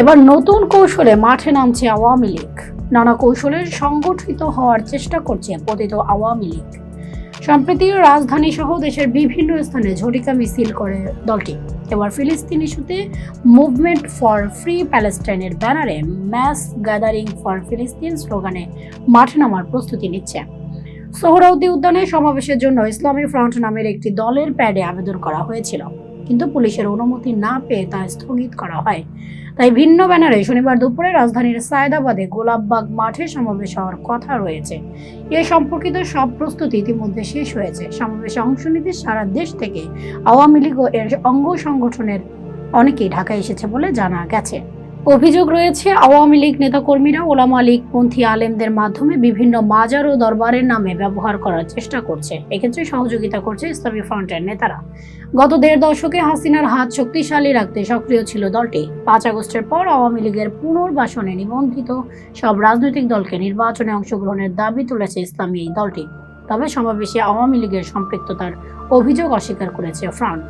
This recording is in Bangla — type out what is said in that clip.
এবার নতুন কৌশলে মাঠে নামছে আওয়ামী লীগ। নানা কৌশলের সংগঠিত হওয়ার চেষ্টা করছে পতিত আওয়ামী লীগ। সম্প্রতি রাজধানী সহ দেশের বিভিন্ন স্থানে ঝটিকা মিছিল করে দলটি। এবার ফিলিস্তিন ইস্যুতে মুভমেন্ট ফর ফ্রি প্যালেস্টাইনের ব্যানারে ম্যাস গ্যাদারিং ফর ফিলিস্তিন স্লোগানে মাঠে নামার প্রস্তুতি নিচ্ছে। সোহরাউদ্দি উদ্যানে সমাবেশের জন্য ইসলামী ফ্রন্ট নামের একটি দলের প্যাডে আবেদন করা হয়েছিল। কিন্তু পুলিশের অনুমতি না পেয়ে তা স্থগিত করা হয়। তাই ভিন্ন ব্যানারে শনিবার দুপুরে রাজধানীর সায়দাবাদে গোলাপবাগ মাঠে সমাবেশ হওয়ার কথা রয়েছে। এ সম্পর্কিত সব প্রস্তুতি ইতিমধ্যে শেষ হয়েছে। সমাবেশে অংশ নিতে সারা দেশ থেকে আওয়ামী লীগ ও এর অঙ্গ সংগঠনের অনেকেই ঢাকায় এসেছে বলে জানা গেছে। অভিযোগ রয়েছে, আওয়ামী লীগ নেতাকর্মীরা ওলামা লীগ পন্থী আলেমদের মাধ্যমে বিভিন্ন মাজার ও দরবারের নামে ব্যবহার করার চেষ্টা করছে। এক্ষেত্রে সহযোগিতা করছে ইসলামী ফ্রন্টের নেতারা। গত দেড় দশকে হাসিনার হাত শক্তিশালী রাখতে সক্রিয় ছিল দলটি। পাঁচ আগস্টের পর আওয়ামী লীগের পুনর্বাসনে নিবন্ধিত সব রাজনৈতিক দলকে নির্বাচনে অংশগ্রহণের দাবি তুলেছে ইসলামী এই দলটি। তবে সমাবেশে আওয়ামী লীগের সম্পৃক্ততার অভিযোগ অস্বীকার করেছে ফ্রন্ট।